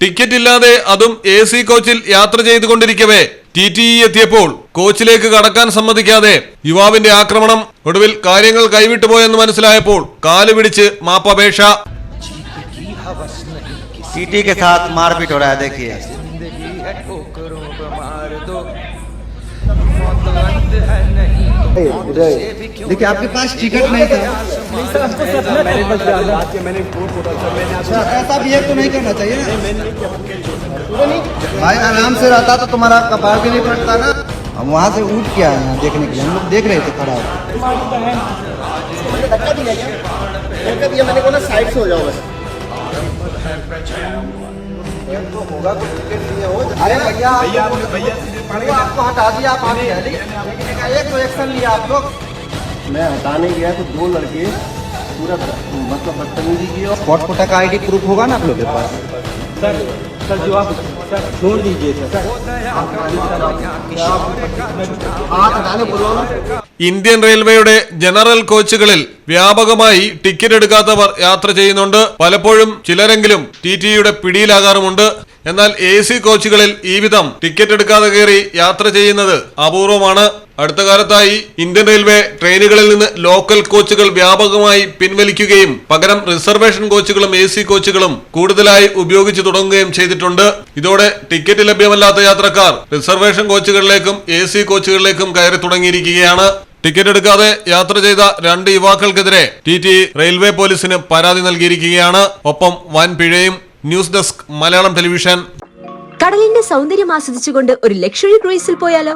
Ticket ഇല്ലാതെ അതും A C കോച്ചിൽ യാത്ര ചെയ്തുകൊണ്ടിരിക്കവേ ടി ടി ഇ എത്തിയപ്പോൾ കോച്ചിലേക്ക് കടക്കാൻ സമ്മതിക്കാതെ യുവാവിന്റെ ആക്രമണം ഒടുവിൽ കാര്യങ്ങൾ കൈവിട്ടു പോയെന്ന് മനസ്സിലായപ്പോൾ കാല് പിടിച്ച് മാപ്പപേക്ഷ जीत की हवस नहीं किसी टीटी के साथ मारपीट हो रहा है देखिए देखिए आपके पास टिकट नहीं था। अच्छा ऐसा बिहेव तो नहीं करना चाहिए भाई आराम से रहता तो तुम्हारा कपार भी नहीं फटता ना। हम वहाँ से उठ के आए हैं देखने के लिए। हम लोग देख रहे थे खड़ा होकर। मैंने बोला साइड से हो जाओ बस। अरे भैया भैया आपको हटा दिया आप आगे लेकिन एक तो एक्शन लिया आप लोग। मैं हटाने गया तो दो लड़के पूरा मतलब बदतमीजी की और स्पॉट फोटा का आईडी प्रूफ होगा ना आप लोग के पास? सर सर जो आप सर छोड़ दीजिए सर हाथ हटाने बोलो ना ഇന്ത്യൻ റെയിൽവേയുടെ ജനറൽ കോച്ചുകളിൽ വ്യാപകമായി ടിക്കറ്റ് എടുക്കാത്തവർ യാത്ര ചെയ്യുന്നുണ്ട് പലപ്പോഴും ചിലരെങ്കിലും ടി ടിയുടെ പിടിയിലാകാറുമുണ്ട് എന്നാൽ എ സി കോച്ചുകളിൽ ഈ വിധം ടിക്കറ്റ് എടുക്കാതെ കയറി യാത്ര ചെയ്യുന്നത് അപൂർവമാണ് അടുത്ത കാലത്തായി ഇന്ത്യൻ റെയിൽവേ ട്രെയിനുകളിൽ നിന്ന് ലോക്കൽ കോച്ചുകൾ വ്യാപകമായി പിൻവലിക്കുകയും പകരം റിസർവേഷൻ കോച്ചുകളും എ സി കോച്ചുകളും കൂടുതലായി ഉപയോഗിച്ചു തുടങ്ങുകയും ചെയ്തിട്ടുണ്ട്. ഇതോടെ ടിക്കറ്റ് ലഭ്യമല്ലാത്ത യാത്രക്കാർ റിസർവേഷൻ കോച്ചുകളിലേക്കും എ സി കോച്ചുകളിലേക്കും കയറി തുടങ്ങിയിരിക്കുകയാണ്. ടിക്കറ്റ് എടുക്കാതെ യാത്ര ചെയ്ത രണ്ട് യുവാക്കൾക്കെതിരെ ടി ടി റെയിൽവേ പോലീസിന് പരാതി നൽകിയിരിക്കുകയാണ്. ഒപ്പം വൻ പിഴയും. News desk Malayalam television. കടലിന്റെ സൗന്ദര്യം ആസ്വദിച്ചുകൊണ്ട് ഒരു ലക്ഷറി ക്രൂയിസിൽ പോയാലോ?